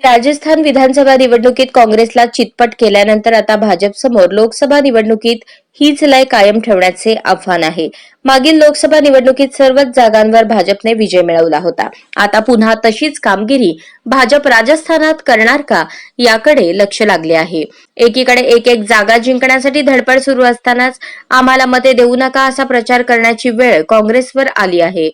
राजस्थान विधानसभा निवडणुकीत काँग्रेसला चितपट केल्यानंतर आता भाजपसमोर लोकसभा निवडणुकीत हीच लय कायम ठेवण्याचे आव्हान आहे. मागील लोकसभा निवडणुकीत सर्वच जागांवर भाजपने विजय मिळवला होता. आता पुन्हा तशीच कामगिरी भाजप राजस्थानात करणार का याकडे लक्ष लागले आहे. एकीकडे एक एक जागा जिंकण्यासाठी धडपड सुरू असतानाच आम्हाला मते देऊ नका असा प्रचार करण्याची वेळ काँग्रेसवर आली आहे.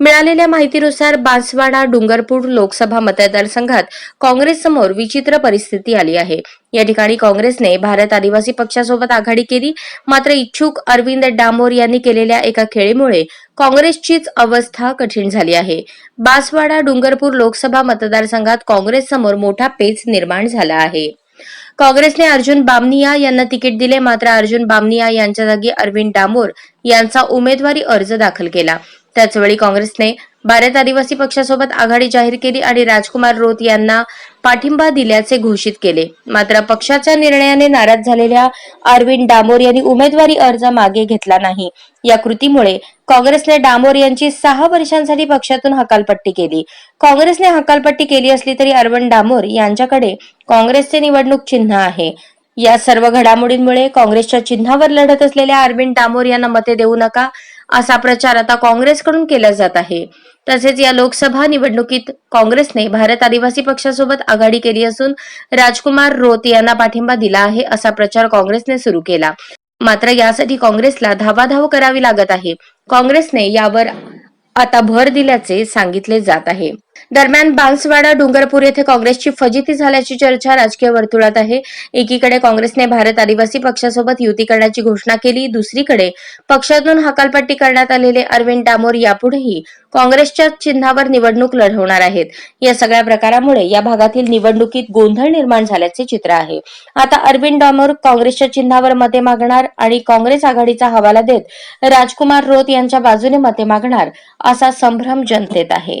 मिळालेल्या माहितीनुसार बांसवाडा डुंगरपूर लोकसभा मतदारसंघात काँग्रेस समोर विचित्र परिस्थिती आली आहे. या ठिकाणी काँग्रेसने भारत आदिवासी पक्षासोबत आघाडी केली. मात्र इच्छुक अरविंद डामोर यांनी केलेल्या एका खेळीमुळे काँग्रेसचीच अवस्था कठीण झाली आहे. बांसवाडा डुंगरपूर लोकसभा मतदारसंघात काँग्रेस समोर मोठा पेच निर्माण झाला आहे. काँग्रेसने अर्जुन बामनिया यांना तिकीट दिले. मात्र अर्जुन बामनिया यांच्या जागी अरविंद डामोर यांचा उमेदवारी अर्ज दाखल केला. त्याचवेळी काँग्रेसने भारत आदिवासी पक्षासोबत आघाडी जाहीर केली आणि राजकुमार रोत यांना पाठिंबा दिल्याचे घोषित केले. मात्र पक्षाच्या निर्णयाने नाराज झालेल्या अरविंद डामोर यांनी उमेदवारी अर्ज मागे घेतला नाही. या कृतीमुळे काँग्रेसने डामोर यांची सहा वर्षांसाठी पक्षातून हकालपट्टी केली. काँग्रेसने हकालपट्टी केली असली तरी अरविंद डामोर यांच्याकडे काँग्रेसचे निवडणूक चिन्ह आहे. या सर्व घडामोडींमुळे काँग्रेसच्या चिन्हावर लढत असलेल्या अरविंद डामोर यांना मते देऊ नका. असा प्रचार आता काँग्रेसकडून केला जात आहे. तसेच या लोकसभा निवडणुकीत काँग्रेसने भारत आदिवासी पक्षासोबत आघाडी केली असून राजकुमार रोत यांना पाठिंबा दिला आहे असा प्रचार काँग्रेसने सुरू केला. मात्र यासाठी काँग्रेसला धावाधाव करावी लागत आहे. काँग्रेसने यावर आता भर दिल्याचे सांगितले जात आहे. दरम्यान बांसवाडा डुंगरपूर येथे काँग्रेसची फजिती झाल्याची चर्चा राजकीय वर्तुळात आहे. एकीकडे काँग्रेसने भारत आदिवासी पक्षासोबत युती करण्याची घोषणा केली दुसरीकडे पक्षातून हकालपट्टी करण्यात आलेले अरविंद डामोर यापुढेही काँग्रेसच्या चिन्हावर निवडणूक लढवणार आहेत. या सगळ्या प्रकारामुळे या भागातील निवडणुकीत गोंधळ निर्माण झाल्याचे चित्र आहे. आता अरविंद डामोर काँग्रेसच्या चिन्हावर मते मागणार आणि काँग्रेस आघाडीचा हवाला देत राजकुमार रोत यांच्या बाजूने मते मागणार असा संभ्रम जनतेत आहे.